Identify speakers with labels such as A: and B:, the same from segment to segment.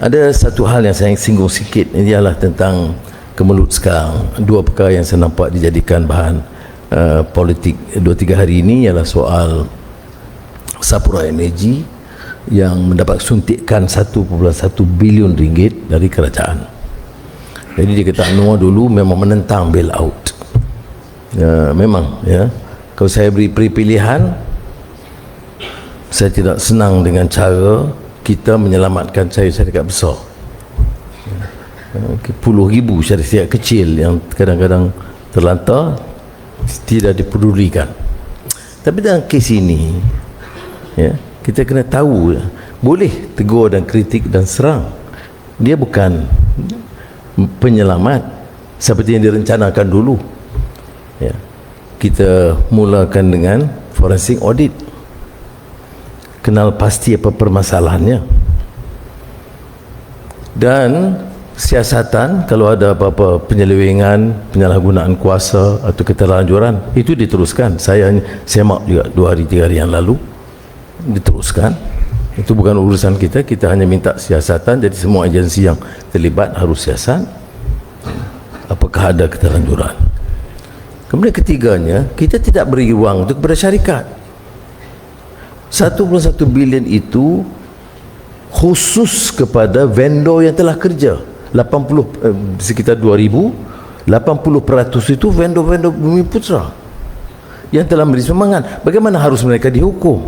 A: Ada satu hal yang saya singgung sikit ialah tentang kemelut sekarang. Dua perkara yang saya nampak dijadikan bahan uh, politik dua tiga hari ini ialah soal Sapura Energy yang mendapat suntikan 1.1 bilion ringgit dari kerajaan. Jadi dia kata Anwar dulu memang menentang bail out. Ya, memang ya. Kalau saya beri pilihan saya tidak senang dengan cara kita menyelamatkan syarikat besar. Puluh ribu syarikat kecil yang kadang-kadang terlantar tidak dipedulikan. Tapi dalam kes ini ya, kita kena tahu boleh tegur dan kritik dan serang. Dia bukan penyelamat seperti yang direncanakan dulu. Ya. kita mulakan dengan forensik audit kenal pasti apa permasalahannya. Dan siasatan kalau ada apa-apa penyelewengan penyalahgunaan kuasa atau keterlanjuran itu diteruskan. Saya semak juga dua hari tiga hari yang lalu. Diteruskan. Itu bukan urusan kita. Kita hanya minta siasatan. Jadi semua agensi yang terlibat harus siasat apakah ada keterlanjuran? Kemudian ketiganya kita tidak beri ruang untuk kepada syarikat 1.1 bilion itu khusus kepada vendor yang telah kerja. 80 eh, sekitar 2000 80% itu vendor-vendor bumi putra yang telah memberi semangat. Bagaimana harus mereka dihukum?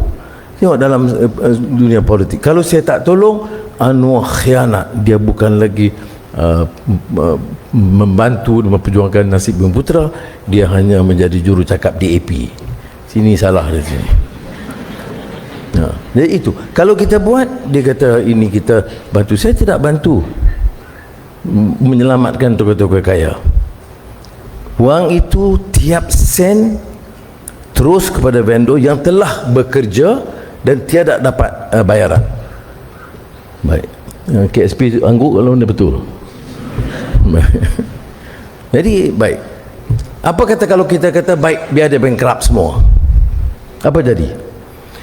A: Tengok dalam eh, eh, dunia politik. Kalau saya tak tolong Anwar khianat. Dia bukan lagi uh, membantu memperjuangkan nasib bumi putra. Dia hanya menjadi juru cakap DAP sini salah di sini. Jadi itu. Kalau kita buat, dia kata ini kita bantu. Saya tidak bantu menyelamatkan tokoh-tokoh kaya. Wang itu tiap sen terus kepada vendor yang telah bekerja dan tiada dapat uh, bayaran. Baik. Uh, KSP angguk kalau ini betul. Jadi baik. Apa kata kalau kita kata baik biar dia bankrupt semua? Apa jadi?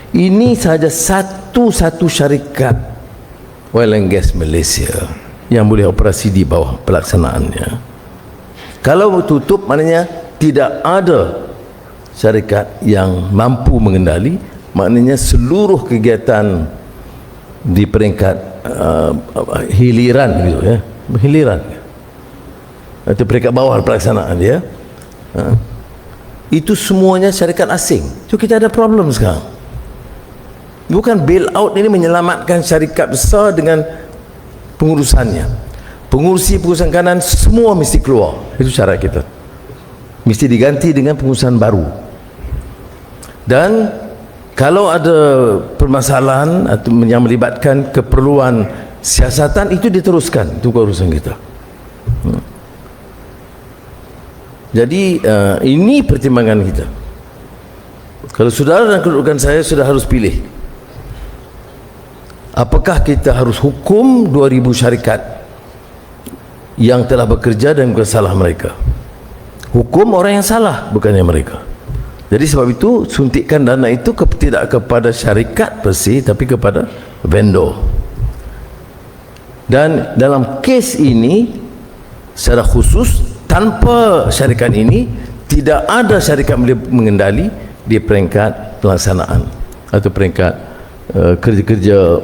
A: Ini saja satu-satu syarikat. Oil and gas Malaysia yang boleh operasi di bawah pelaksanaannya. Kalau tutup maknanya tidak ada syarikat yang mampu mengendali maknanya seluruh kegiatan di peringkat uh, hiliran gitu ya. Hiliran. Atau peringkat bawah pelaksanaan dia. Uh, itu semuanya syarikat asing. So kita ada problem sekarang bukan bail out ini menyelamatkan syarikat besar dengan pengurusannya. Pengurusi pengurusan kanan semua mesti keluar. Itu cara kita. Mesti diganti dengan pengurusan baru. Dan kalau ada permasalahan atau yang melibatkan keperluan siasatan itu diteruskan. Itu urusan kita. Hmm. jadi uh, ini pertimbangan kita. Kalau saudara dan kedudukan saya sudah harus pilih apakah kita harus hukum 2000 syarikat yang telah bekerja dan bukan salah mereka? Hukum orang yang salah bukannya mereka. Jadi sebab itu suntikan dana itu ke, tidak kepada syarikat persi tapi kepada vendor. Dan dalam kes ini secara khusus tanpa syarikat ini tidak ada syarikat mengendali di peringkat pelaksanaan atau peringkat kerja-kerja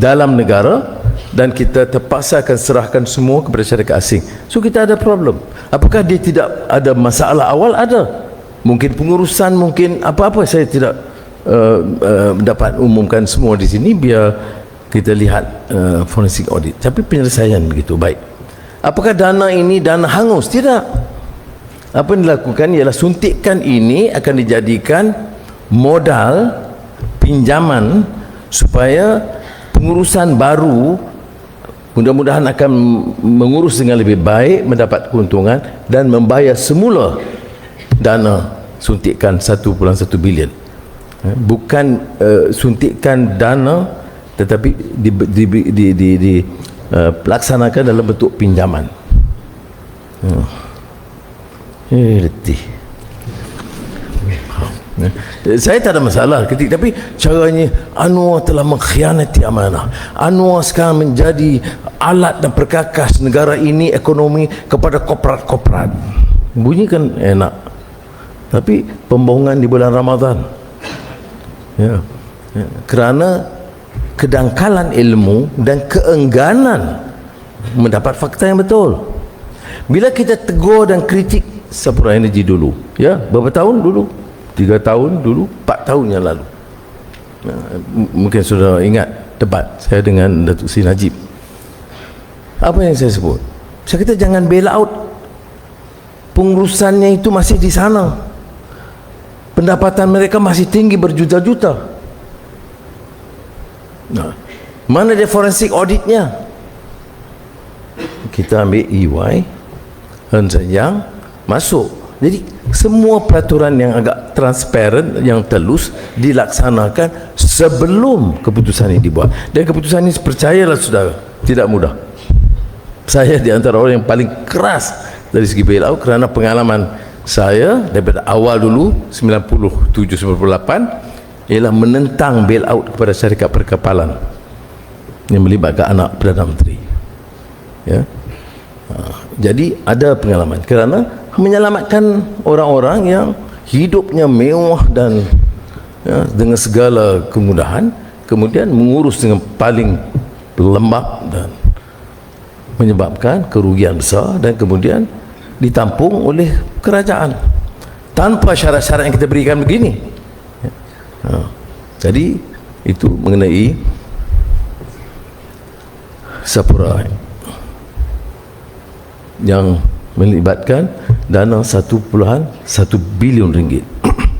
A: dalam negara dan kita terpaksa akan serahkan semua kepada syarikat asing. So kita ada problem. Apakah dia tidak ada masalah awal? Ada. Mungkin pengurusan, mungkin apa-apa saya tidak uh, uh, dapat umumkan semua di sini biar kita lihat uh, forensic audit. Tapi penyelesaian begitu baik. Apakah dana ini dana hangus? Tidak. Apa yang dilakukan ialah suntikan ini akan dijadikan modal pinjaman supaya pengurusan baru mudah-mudahan akan mengurus dengan lebih baik mendapat keuntungan dan membayar semula dana suntikan 1.1 bilion. Eh, bukan uh, suntikan dana tetapi di, di, di, di, di uh, laksanakan dalam bentuk pinjaman. Uh. eh letih Saya tak ada masalah ketika tapi caranya Anwar telah mengkhianati amanah. Anwar sekarang menjadi alat dan perkakas negara ini ekonomi kepada korporat-korporat. Bunyi kan enak. Tapi pembohongan di bulan Ramadan. Ya. ya. Kerana kedangkalan ilmu dan keengganan mendapat fakta yang betul. Bila kita tegur dan kritik Sapura Energy dulu, ya, berapa tahun dulu? Tiga tahun dulu, empat tahun yang lalu. Ya, mungkin sudah ingat debat saya dengan Datuk Sri Najib. Apa yang saya sebut? Saya kata jangan bail out. Pengurusannya itu masih di sana. Pendapatan mereka masih tinggi berjuta-juta. Nah, mana dia forensik auditnya? Kita ambil EY, Ernst Young, masuk. Jadi semua peraturan yang agak transparent, yang telus dilaksanakan sebelum keputusan ini dibuat. Dan keputusan ini percayalah saudara, tidak mudah. Saya di antara orang yang paling keras dari segi bailout kerana pengalaman saya daripada awal dulu 97 98 ialah menentang bailout kepada syarikat perkapalan yang melibatkan anak Perdana Menteri. Ya. Ha, jadi ada pengalaman kerana menyelamatkan orang-orang yang hidupnya mewah dan ya, dengan segala kemudahan kemudian mengurus dengan paling lembab dan menyebabkan kerugian besar dan kemudian ditampung oleh kerajaan. Tanpa syarat-syarat yang kita berikan begini. Ha. jadi itu mengenai Sapura yang melibatkan dana 1.1 bilion ringgit